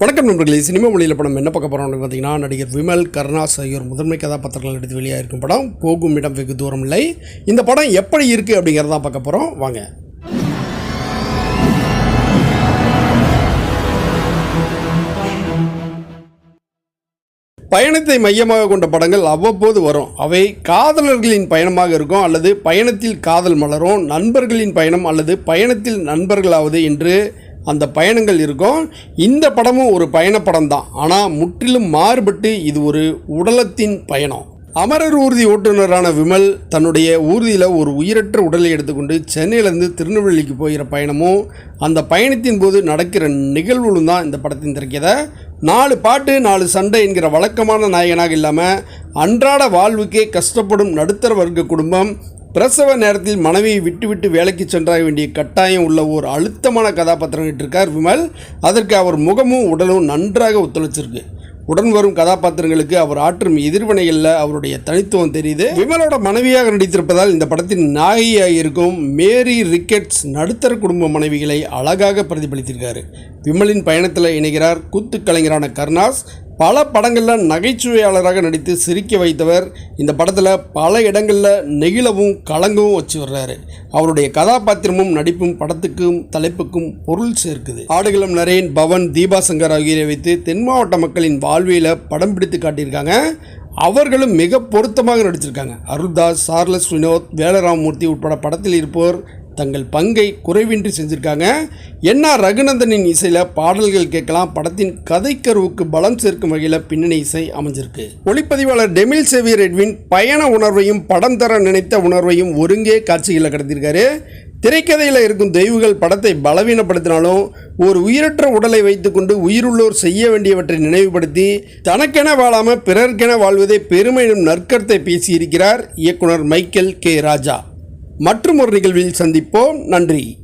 வணக்கம் நண்பர்களே சினிமா மொழியில் படம் என்ன பார்க்க போகிறோம் பார்த்தீங்கன்னா நடிகர் விமல் கருணாஸ் ஆகியோர் முதன்மை கதாபாத்திரங்கள் எடுத்து வெளியாக இருக்கும் படம். போகும் இடம் வெகு தூரம் இல்லை. இந்த படம் எப்படி இருக்குது அப்படிங்கிறத பார்க்க போகிறோம் வாங்க. பயணத்தை மையமாக கொண்ட படங்கள் அவ்வப்போது வரும். அவை காதலர்களின் பயணமாக இருக்கும் அல்லது பயணத்தில் காதல் மலரும் நண்பர்களின் பயணம் அல்லது பயணத்தில் நண்பர்களாவது என்று அந்த பயணங்கள் இருக்கும். இந்த படமும் ஒரு பயணப்படம் தான் ஆனால் முற்றிலும் மாறுபட்டு இது ஒரு உடலத்தின் பயணம். அமரர் ஊர்தி ஓட்டுநரான விமல் தன்னுடைய ஊர்தியில் ஒரு உயிரற்ற உடலை எடுத்துக்கொண்டு சென்னையிலேருந்து திருநெல்வேலிக்கு போகிற பயணமும் அந்த பயணத்தின் போது நடக்கிற நிகழ்வுகளும் தான் இந்த படத்தின் திரைக்கதை நாலு பாட்டு நாலு சண்டை என்கிற வழக்கமான நாயகனாக இல்லாமல் அன்றாட வாழ்வுக்கே கஷ்டப்படும் நடுத்தர வர்க்க குடும்பம் பிரசவ நேரத்தில் மனைவியை விட்டுவிட்டு வேலைக்கு சென்றாக வேண்டிய கட்டாயம் உள்ள ஒரு அழுத்தமான கதாபாத்திரம் இருக்கார் விமல். அதற்கு அவர் முகமும் உடலும் நன்றாக ஒத்துழைச்சிருக்கு. உடன் வரும் கதாபாத்திரங்களுக்கு அவர் ஆற்றும் எதிர்வினைகளில் அவருடைய தனித்துவம் தெரியுது. விமலோட மனைவியாக நடித்திருப்பதால் இந்த படத்தின் நாயகியாக இருக்கும் மேரி ரிக்கெட்ஸ் நடுத்தர குடும்ப மனைவிகளை அழகாக பிரதிபலித்திருக்காரு. விமலின் பயணத்தில் இணைகிறார் கூத்து கலைஞரான கருணாஸ். பல படங்களில் நகைச்சுவையாளராக நடித்து சிரிக்க வைத்தவர் இந்த படத்தில் பல இடங்களில் நெகிழவும் கலங்கவும் வச்சு வர்றாரு. அவருடைய கதாபாத்திரமும் நடிப்பும் படத்துக்கும் தலைப்புக்கும் பொருள் சேர்க்குது. ஆடுகளம் நரேன் பவன் தீபா சங்கர் ஆகியோரை வைத்து தென் மாவட்ட மக்களின் வாழ்வியில் படம் பிடித்து காட்டியிருக்காங்க. அவர்களும் மிக பொருத்தமாக நடிச்சிருக்காங்க. அருள்தாஸ் சார்லஸ் வினோத் வேலராமமூர்த்தி உட்பட படத்தில் இருப்போர் தங்கள் பங்கை குறைவின்றி செஞ்சுருக்காங்க. என்ஆர் ரகுநந்தனின் இசையில் பாடல்கள் கேட்கலாம். படத்தின் கதைக்கருவுக்கு பலம் சேர்க்கும் வகையில் பின்னணி இசை அமைஞ்சிருக்கு. ஒளிப்பதிவாளர் டெமில் சேவியர் எட்வின் பயண உணர்வையும் படம் தர நினைத்த உணர்வையும் ஒருங்கே காட்சிகளில் கடத்திருக்காரு திரைக்கதையில் இருக்கும் தெய்வங்கள் படத்தை பலவீனப்படுத்தினாலும் ஒரு உயிரற்ற உடலை வைத்துக்கொண்டு உயிருள்ளோர் செய்ய வேண்டியவற்றை நினைவுபடுத்தி தனக்கென வாழாமல் பிறர்க்கென வாழ்வதே பெருமை எனும் நற்கருத்தை பேசியிருக்கிறார் இயக்குனர் மைக்கேல் கே. ராஜா. மற்றும் ஒரு நிகழ்வில் சந்திப்போம். நன்றி.